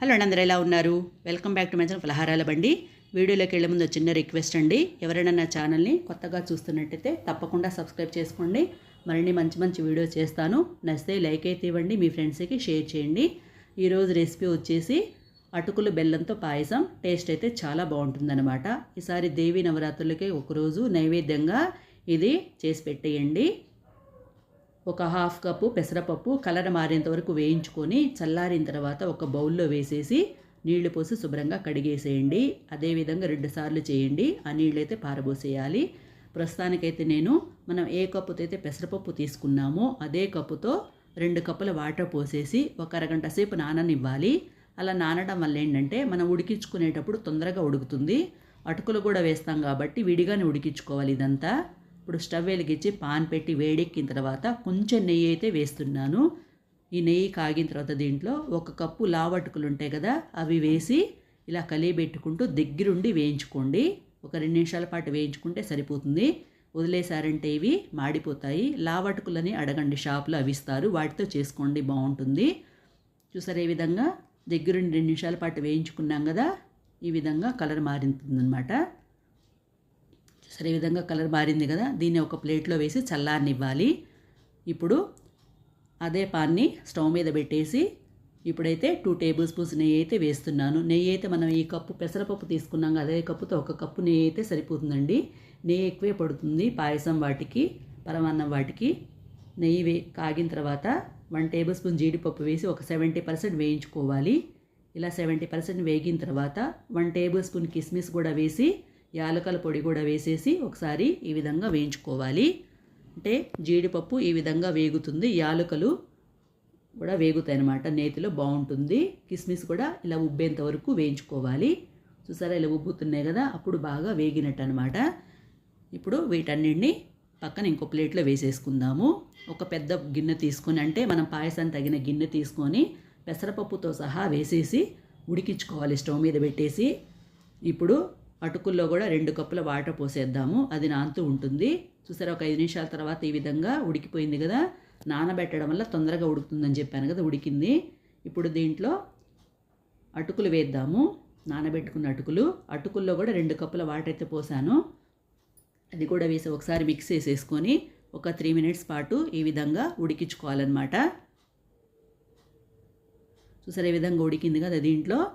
Hello అండి అందరూ ఎలా ఉన్నారు? Welcome back to my channel ఫలహారాల బండి. వీడియోలోకి వెళ్ళే ముందు చిన్న రిక్వెస్ట్ అండి. ఎవరైనా నా ఛానల్ని కొత్తగా చూస్తున్నట్టయితే తప్పకుండా సబ్స్క్రైబ్ చేసుకోండి. మరిన్ని మంచి మంచి వీడియో చేస్తాను. నచ్చితే లైక్ అయితే ఇవ్వండి మీ ఫ్రెండ్స్కి షేర్ చేయండి. ఈరోజు రెసిపీ వచ్చేసి అటుకులు బెల్లంతో పాయసం. టేస్ట్ అయితే చాలా బాగుంటుందన్నమాట. ఈసారి దేవి నవరాత్రులకి ఒకరోజు నైవేద్యంగా ఇది చేసి పెట్టేయండి. ఒక హాఫ్ కప్పు పెసరపప్పు కలర్ మారేంత వరకు వేయించుకొని చల్లారిన తర్వాత ఒక బౌల్లో వేసేసి నీళ్ళు పోసి శుభ్రంగా కడిగేసేయండి. అదేవిధంగా రెండు సార్లు చేయండి. ఆ నీళ్ళు అయితే పారబోసేయాలి. ప్రస్తుతానికైతే నేను మనం ఏ కప్పుతో అయితే పెసరపప్పు తీసుకున్నామో అదే కప్పుతో రెండు కప్పుల వాటర్ పోసేసి ఒక అరగంట సేపు నాననివ్వాలి. అలా నానడం వల్ల ఏంటంటే మనం ఉడికించుకునేటప్పుడు తొందరగా ఉడుకుతుంది. అటుకులు కూడా వేస్తాం కాబట్టి విడిగానే ఉడికించుకోవాలి ఇదంతా. ఇప్పుడు స్టవ్ వెలిగించి పాన్ పెట్టి వేడెక్కిన తర్వాత కొంచెం నెయ్యి అయితే వేస్తున్నాను. ఈ నెయ్యి కాగిన తర్వాత దీంట్లో ఒక కప్పు లావటుకులు ఉంటాయి కదా అవి వేసి ఇలా కలియబెట్టుకుంటూ దగ్గరుండి వేయించుకోండి. ఒక రెండు నిమిషాల పాటు వేయించుకుంటే సరిపోతుంది. వదిలేసారంటే ఇవి మాడిపోతాయి. లావటుకులని అడగండి షాప్లో అవి ఇస్తారు. వాటితో చేసుకోండి బాగుంటుంది. చూసారు ఏ విధంగా? దగ్గరుండి రెండు నిమిషాల పాటు వేయించుకున్నాం కదా ఈ విధంగా కలర్ మారింటుందన్నమాట సరే విధంగా కలర్ మారింది కదా దీన్ని ఒక ప్లేట్లో వేసి చల్లారనివ్వాలి. ఇప్పుడు అదే పాన్ని స్టవ్ మీద పెట్టేసి ఇప్పుడైతే టూ టేబుల్ స్పూన్స్ నెయ్యి అయితే వేస్తున్నాను. నెయ్యి అయితే మనం ఈ కప్పు పెసరపప్పు తీసుకున్నాం కదా అదే కప్పుతో ఒక కప్పు నెయ్యి అయితే సరిపోతుందండి. నెయ్యి ఎక్కువే పడుతుంది పాయసం వాటికి పరమాన్నం వాటికి. నెయ్యి వే కాగిన తర్వాత వన్ టేబుల్ స్పూన్ జీడిపప్పు వేసి ఒక సెవెంటీ పర్సెంట్ వేయించుకోవాలి. ఇలా సెవెంటీ పర్సెంట్ వేగిన తర్వాత వన్ టేబుల్ స్పూన్ కిస్మిస్ కూడా వేసి యాలకల పొడి కూడా వేసేసి ఒకసారి ఈ విధంగా వేయించుకోవాలి. అంటే జీడిపప్పు ఈ విధంగా వేగుతుంది. యాలకలు కూడా వేగుతాయి అన్నమాట. నేతిలో బాగుంటుంది. కిస్మిస్ కూడా ఇలా ఉబ్బేంత వరకు వేయించుకోవాలి. చూసారా ఇలా ఉబ్బుతున్నాయి కదా అప్పుడు బాగా వేగినట్టు అనమాట ఇప్పుడు వీటన్నిటిని పక్కన ఇంకో ప్లేట్లో వేసేసుకుందాము. ఒక పెద్ద గిన్నె తీసుకొని అంటే మనం పాయసాన్ని తగిన గిన్నె తీసుకొని పెసరపప్పుతో సహా వేసేసి ఉడికించుకోవాలి స్టవ్ మీద పెట్టేసి. ఇప్పుడు అటుకుల్లో కూడా రెండు కప్పుల వాటర్ పోసేద్దాము. అది నానుతూ ఉంటుంది. చూసారా ఒక ఐదు నిమిషాల తర్వాత ఈ విధంగా ఉడికిపోయింది కదా? నానబెట్టడం వల్ల తొందరగా ఉడుకుతుందని చెప్పాను కదా ఉడికింది. ఇప్పుడు దీంట్లో అటుకులు వేద్దాము. నానబెట్టుకున్న అటుకులు. అటుకుల్లో కూడా రెండు కప్పుల వాటర్ అయితే పోసాను. అది కూడా వేసి ఒకసారి మిక్స్ చేసేసుకొని ఒక త్రీ మినిట్స్ పాటు ఈ విధంగా ఉడికించుకోవాలన్నమాట. చూసారా ఈ విధంగా ఉడికింది కదా దీంట్లో.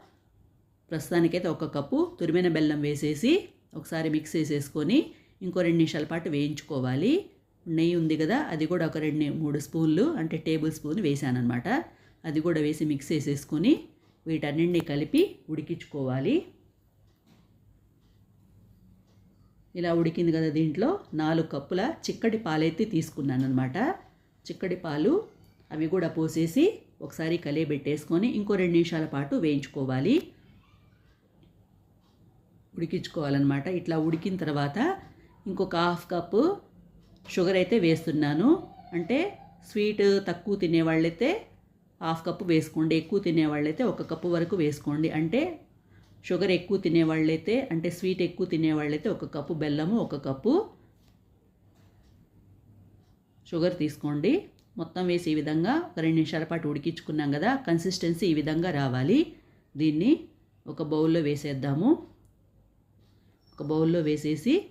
ప్రస్తుతానికైతే ఒక కప్పు తురిమిన బెల్లం వేసేసి ఒకసారి మిక్స్ చేసేసుకొని ఇంకో రెండు నిమిషాల పాటు వేయించుకోవాలి. నెయ్యి ఉంది కదా అది కూడా ఒక రెండు మూడు స్పూన్లు అంటే టేబుల్ స్పూన్ వేసానమాట అది కూడా వేసి మిక్స్ చేసేసుకొని వీటన్నింటినీ కలిపి ఉడికించుకోవాలి. ఇలా ఉడికింది కదా దీంట్లో నాలుగు కప్పుల చిక్కటి పాలైతే తీసుకున్నాను అనమాట చిక్కటి పాలు అవి కూడా పోసేసి ఒకసారి కలియబెట్టేసుకొని ఇంకో రెండు నిమిషాల పాటు వేయించుకోవాలి. ఉడికించుకోవాలన్నమాట. ఇట్లా ఉడికిన తర్వాత ఇంకొక హాఫ్ కప్పు షుగర్ అయితే వేస్తున్నాను. అంటే స్వీట్ తక్కువ తినేవాళ్ళైతే హాఫ్ కప్పు వేసుకోండి ఎక్కువ తినేవాళ్ళైతే ఒక కప్పు వరకు వేసుకోండి. అంటే షుగర్ ఎక్కువ తినేవాళ్ళైతే అంటే స్వీట్ ఎక్కువ తినేవాళ్ళైతే ఒక కప్పు బెల్లము ఒక కప్పు షుగర్ తీసుకోండి. మొత్తం వేసి ఈ విధంగా ఒక రెండు నిమిషాల పాటు ఉడికించుకున్నాం కదా కన్సిస్టెన్సీ ఈ విధంగా రావాలి. దీన్ని ఒక బౌల్లో వేసేద్దాము. ఒక బౌల్లో వేసేసి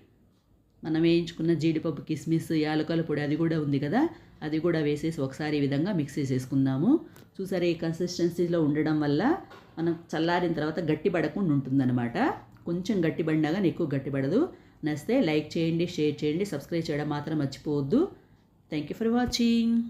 మనం వేయించుకున్న జీడిపప్పు కిస్మిస్ యాలకల పొడి అది కూడా ఉంది కదా? అది కూడా వేసేసి ఒకసారి ఈ విధంగా మిక్స్ చేసేసుకుందాము. చూసారా ఈ కన్సిస్టెన్సీలో ఉండడం వల్ల మనం చల్లారిన తర్వాత గట్టిపడకుండా ఉంటుందన్నమాట. కొంచెం గట్టిపడినా ఎక్కువ గట్టిపడదు నచ్చితే లైక్ చేయండి షేర్ చేయండి సబ్స్క్రైబ్ చేయడం మాత్రం మర్చిపోవద్దు. Thank you for watching